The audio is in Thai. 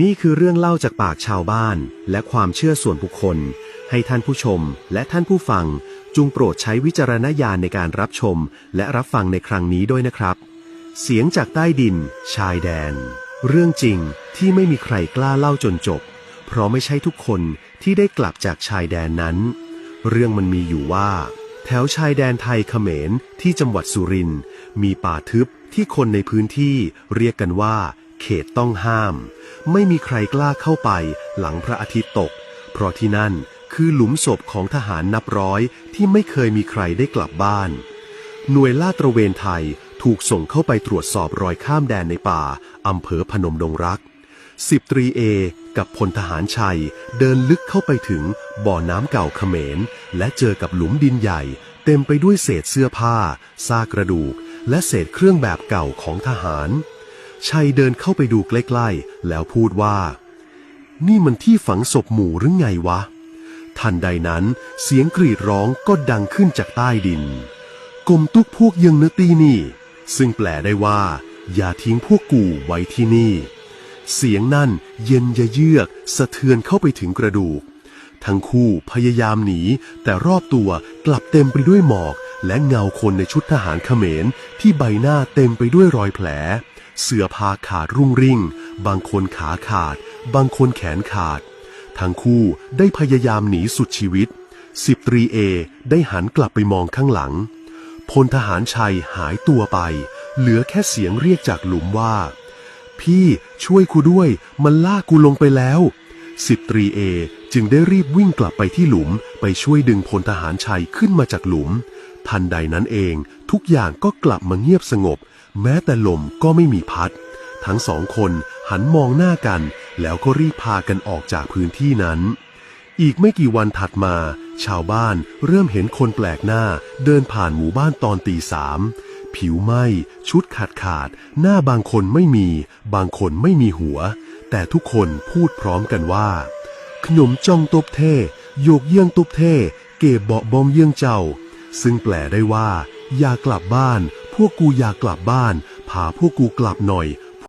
นี่คือเรื่องเล่าจากปากชาวบ้านและความเชื่อส่วนบุคคล ให้ท่านผู้ชมและท่านผู้ฟังจงโปรดใช้วิจารณญาณในการรับชม และรับฟังในครั้งนี้ด้วยนะครับ เสียงจากใต้ดิน ชายแดน เรื่องจริงที่ไม่มีใครกล้าเล่าจนจบ เพราะไม่ใช่ทุกคนที่ได้กลับจากชายแดนนั้น เรื่องมันมีอยู่ว่า แถวชายแดนไทยเขมรที่จังหวัดสุรินทร์มีป่าทึบที่คนในพื้นที่เรียกกันว่า เขตต้องห้าม ไม่มีใครกล้าเข้าไปหลังพระอาทิตย์ตก เพราะที่นั่นคือหลุมศพของทหารนับร้อยที่ไม่เคยมีใครได้กลับบ้าน หน่วยลาดตระเวนไทยถูกส่งเข้าไปตรวจสอบรอยข้ามแดนในป่าอำเภอพนมดงรักสิบตรีเอกับพลทหารชัย เดินลึกเข้าไปถึงบ่อน้ำเก่าเขมร และเจอกับหลุมดินใหญ่ เต็มไปด้วยเศษเสื้อผ้า ซากกระดูก และเศษเครื่องแบบเก่าของทหาร ชัยเดินเข้าไปดูใกล้ๆ แล้วพูดว่า นี่มันที่ฝังศพหมู่หรือไงวะ ทันใดนั้นเสียงกรีดร้องก็ดังขึ้นจากใต้ดิน กลมตุกพวกยังเนตีนี่ ซึ่งแปลได้ว่า อย่าทิ้งพวกกูไว้ที่นี่ เสียงนั่นเย็นยะเยือก สะเทือนเข้าไปถึงกระดูก ทั้งคู่พยายามหนี แต่รอบตัวกลับเต็มไปด้วยหมอกและเงาคนในชุดทหารเขมรที่ใบหน้าเต็มไปด้วยรอยแผล เสื้อผ้าขาดรุ่งริ่ง บางคนขาขาด บางคนแขนขาด ทั้งคู่ได้พยายามหนีสุดชีวิต สิบตรีเอได้หันกลับไปมองข้างหลัง พลทหารชัยหายตัวไป เหลือแค่เสียงเรียกจากหลุมว่า พี่ช่วยกูด้วย มันลากกูลงไปแล้ว สิบตรีเอจึงได้รีบวิ่งกลับไปที่หลุม ไปช่วยดึงพลทหารชัยขึ้นมาจากหลุม ทันใดนั้นเองทุกอย่างก็กลับมาเงียบสงบ แม้แต่ลมก็ไม่มีพัด ทั้งสองคนหันมองหน้ากัน แล้วก็รีบพากันออกจากพื้นที่นั้น อีกไม่กี่วันถัดมา ชาวบ้านเริ่มเห็นคนแปลกหน้า เดินผ่านหมู่บ้านตอนตีสามผิวไหม้ชุดขาดขาด หน้าบางคนไม่มี บางคนไม่มีหัว แต่ทุกคนพูดพร้อมกันว่าขนมจ้องตบเท่โยกเยี่ยงตบเท่เก็บเบาะบอมเยี่ยงเจ้า ซึ่งแปลได้ว่า อยากกลับบ้าน พวกกูอยากกลับบ้าน พาพวกกูกลับหน่อย